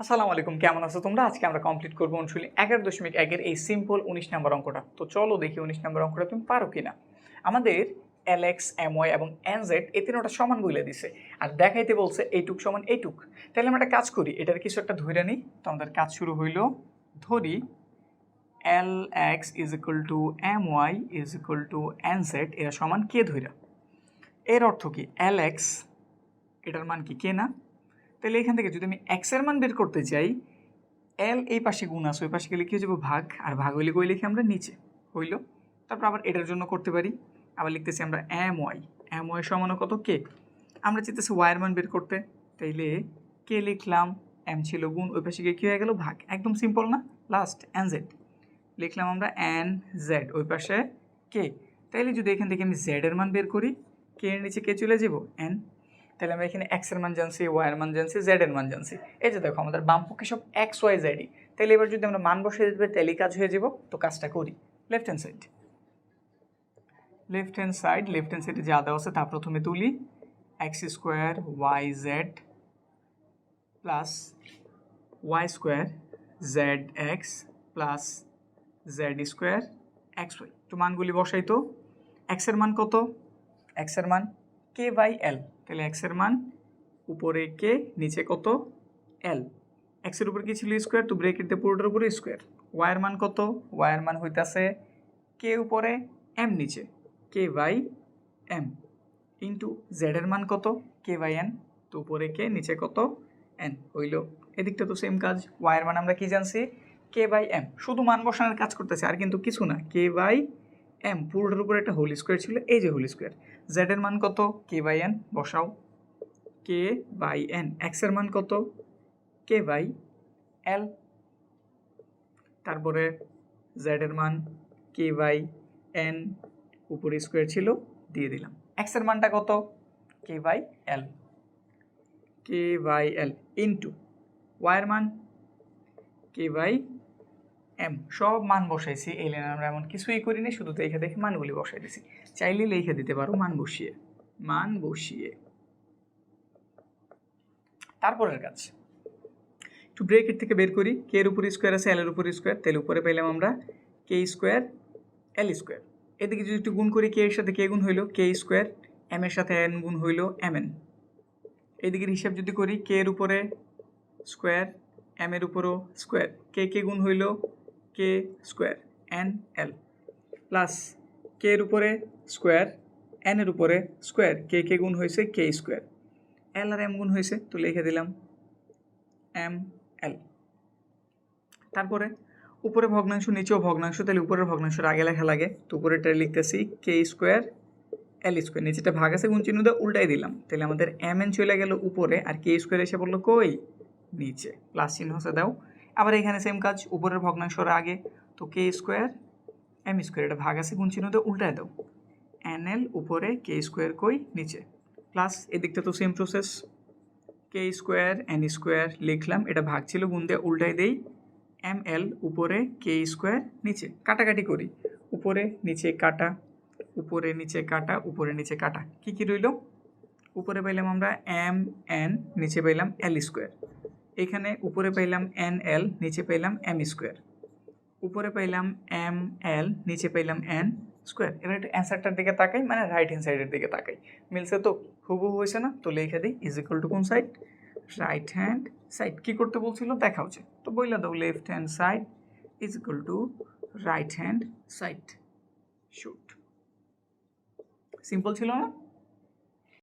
আসসালামু আলাইকুম, কেমন আছো তোমরা? আজকে আমরা কমপ্লিট করব অনুশীলনী এগারো দশমিক একের এই সিম্পল উনিশ নম্বর অঙ্কটা। তো চলো দেখি উনিশ নম্বর অঙ্কটা তুমি পারো কিনা। আমাদের এল এক্স এম ওয়াই এবং এন জেড এই তিনটা সমান বলে দিছে। আর দেখাইতে বলছে এইটুক সমান এইটুক। তাহলে আমরা একটা কাজ করি, এটার কিছু একটা ধরে নিই। তো আমাদের কাজ শুরু হইল, ধরি L X is equal to M Y is equal to N Z K সমান কে ধইরা? এর অর্থ কি? এল এক্স এটার মান কি? কে না? তাহলে এখান থেকে যদি আমি এক্সের মান বের করতে চাই এল এই পাশে গুণ আছে, ওই পাশে গেলে কি হয়ে যাব? ভাগ। আর ভাগ হইলে কই লিখি আমরা? নিচে। হইল? তারপর আবার এটার জন্য করতে পারি। আবার লিখতেছি আমরা এম ওয়াই এম ওয়াই সমান কত? কে আমরা চাইতেছি ওয়াইয়ের মান বের করতে। তাইলে কে লিখলাম এম ছিল গুণ, ওই পাশে গিয়ে কী হয়ে গেল? ভাগ। একদম সিম্পল না? লাস্ট এন জেড লিখলাম আমরা এন জেড ওই পাশে কে তাইলে যদি এখান থেকে আমি জেডের মান বের করি কে এর নিচে কে চলে যাব? এন তাহলে আমরা এখানে এক্সের মান জানছি ওয়াই এর মান জানছি জেড এর মান জানছি। এই যে দেখো, আমাদের বাম পক্ষে সব এক্স ওয়াই জেডই তাহলে এবার যদি আমরা মান বসে দিতে পারি তাহলে কাজ হয়ে যাব। তো কাজটা করি। Left hand side left hand side left hand সাইডে যা দেওয়া আছে, তা প্রথমে তুলি। X square Y Z plus Y square Z X plus Z square X Y তো মানগুলি বসাই তো। এক্সের মান কত? এক্সের মান কে বাই এল তাহলে এক্সের মান উপরে কে, নিচে কত? এল এক্সের উপরে কি ছিল স্কোয়ার তো ব্রেকেট দিয়ে পুরোটার উপরে স্কোয়ার ওয়াইয়ের মান কত? ওয়াইয়ের মান হইতাছে কে উপরে এম নিচে। কে বাই এম ইন্টু জেডের মান কত? কে বাই এন তো উপরে কে, নিচে কত? এন হইল এদিকটা তো সেম কাজ। ওয়াইয়ের মান আমরা কি জানছি? কে বাই এম শুধু মান বসানোর কাজ করতেছে, আর কিন্তু কিছু না। কে বাই এম, পুরোটার উপরে একটা হোল স্কোয়ার ছিল, এই যে হোল স্কোয়ার। জেডের মান কত? কে বাই এন বসাও। কে বাই এন এক্সের মান কত? কে বাই এল তারপরে জেডের মান কে বাই এন উপরে স্কোয়ার ছিল, দিয়ে দিলাম। এক্সের মানটা কত? K by L K by L into ওয়াইয়ের মান? কে বাই এম সব মান বসাইছি, এই লাইনে আমরা এমন কিছুই করিনি, শুধু দেখে দেখে মানগুলি বসাই দিছি। চাইলে লিখে দিতে পারো, মান বসিয়ে। মান বসিয়ে। তারপরের কাজ। একটু ব্রেকেট থেকে বের করি কে এর উপর স্কোয়ার আছে এল এর উপর স্কোয়ার তাহলে উপরে পেলাম আমরা কে স্কোয়ার এল স্কোয়ার এদিকে যদি একটু গুণ করি কে এর সাথে কে গুণ হইল কে স্কোয়ার এম এর সাথে এন গুণ হইল এম এন এদিকের হিসাব যদি করি কে এর উপরে স্কোয়ার এম এর উপরও স্কোয়ার কে কে গুণ হইল K square? N, L. Plus K এর উপরে স্কোয়ার? এন এর উপরে স্কোয়ার। কে কে গুণ হয়েছে কে স্কোয়ার। এল আর এম গুণ হয়েছে, তো লিখে দিলাম এম, এল। তারপরে উপরে ভগ্নাংশ, নিচেও ভগ্নাংশ, তাহলে উপরের ভগ্নাংশের আগে লেখা লাগে, তো উপরেটা লিখতেছি কে স্কোয়ার, এল স্কোয়ার। নিচেটা ভাগ আছে, গুণ চিহ্ন দিয়ে উল্টাই দিলাম। তাহলে আমাদের এম এন চলে গেল উপরে, আর কে স্কোয়ার এসে বলল কই? নিচে। প্লাস চিহ্ন হচ্ছে দাও আবার এখানে সেম কাজ, উপরের ভগ্নাংশর আগে। তো কে স্কোয়ার এম স্কোয়ার এটা ভাগ আছে গুণ চিহ্ন দিয়ে উল্টায় দাও। এন এল উপরে কে স্কোয়ার কই? নিচে। প্লাস এদিকটা তো same process K square N square লিখলাম, এটা ভাগ ছিল, গুণ দিয়ে উল্টাই দেই। এম এল উপরে কে স্কোয়ার নিচে। কাটাকাটি করি। উপরে নিচে কাটা, উপরে নিচে কাটা, উপরে নিচে কাটা। কি কি রইল? উপরে পাইলাম আমরা এম এন নিচে পাইলাম এল স্কোয়ার এখানে উপরে পাইলাম এন এল, নিচে পাইলাম এম স্কোয়ার। উপরে পাইলাম এম এল, নিচে পাইলাম এন স্কোয়ার। এবার একটু অ্যান্সারটার দিকে তাকাই মানে রাইট হ্যান্ড সাইডের দিকে তাকাই। মিলছে তো? হুবহু হয়েছে না? তো লিখে দিই ইজ ইকুয়াল টু কোন সাইড রাইট হ্যান্ড সাইড কী করতে বলছিল? দেখা হচ্ছে তো বইলা দাও left hand side is equal to right hand side shoot simple ছিল না?